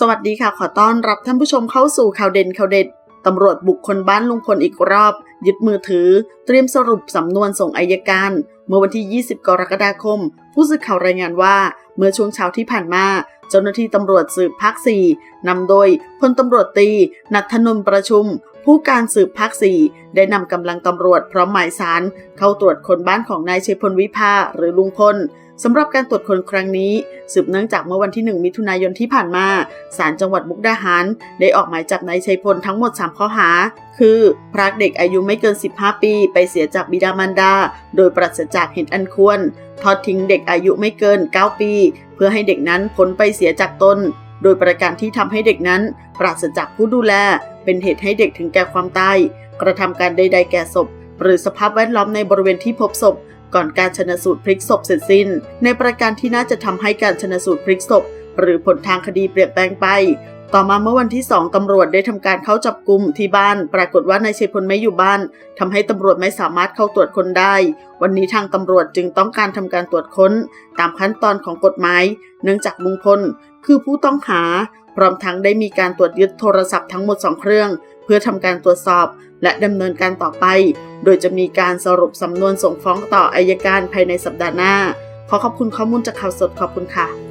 สวัสดีค่ะ ขอต้อนรับท่านผู้ชมเข้าสู่ข่าวเด่นข่าวเด็ดตำรวจบุกคนบ้านลุงพลอีกรอบ ยึดมือถือ เตรียมสรุปสำนวนส่งอายการ เมื่อวันที่ 20 กรกฎาคม ผู้สื่อข่าวรายงานว่า เมื่อช่วงเช้าที่ผ่านมาเจ้าหน้าที่ตำรวจสืบภาค4นำโดยพลตำรวจตีนัทนนท์ประชุม ผู้การสืบภาค4ได้นำกำลังตำรวจพร้อมหมายสาร เข้าตรวจคนบ้านของนายชัยพลวิภาหรือลุงพลสำหรับการตรวจคนครั้งนี้ สืบเนื่องจากเมื่อวันที่ 1 มิถุนายนที่ผ่านมาศาลจังหวัดมุกดาหาร ได้ออกหมายจับนายชัยพลทั้งหมด 3 ข้อหา คือพรากเด็กอายุไม่เกิน 15 ปี ไปเสียจากบิดามารดา โดยปราศจากเหตุอันควร ทอดทิ้งเด็กอายุไม่เกิน 9 ปี เพื่อให้เด็กนั้นพ้นไปเสียจากตน โดยประการที่ทำให้เด็กนั้น ปราศจากผู้ดูแล เป็นเหตุให้เด็กถึงแก่ความตาย กระทำการใดๆแก่ศพ หรือสภาพแวดล้อมในบริเวณที่พบศพ ก่อนการชนสูตรพลิกศพเสร็จสิ้น ในประการที่น่าจะทำให้การชนสูตรพลิกศพ หรือผลทางคดีเปลี่ยนแปลงไป ต่อมาเมื่อวันที่ 2ตำรวจได้ทำการเข้าจับกลุ่มที่บ้าน ปรากฏว่านายชัยพลไม่อยู่บ้านทำให้ตำรวจไม่สามารถเข้าตรวจค้นได้ วันนี้ทางตำรวจจึงต้องการทำการตรวจค้น ตามขั้นตอนของกฎหมาย เนื่องจากลุงพลคือผู้ต้องหา พร้อมทั้งได้มีการตรวจยึดโทรศัพท์ทั้งหมด 2 เครื่อง เพื่อทำการตรวจสอบและดำเนินการต่อไป โดยจะมีการสรุปสำนวนส่งฟ้องต่ออายการภายในสัปดาห์หน้า ขอขอบคุณข้อมูลจากข่าวสดขอบคุณค่ะ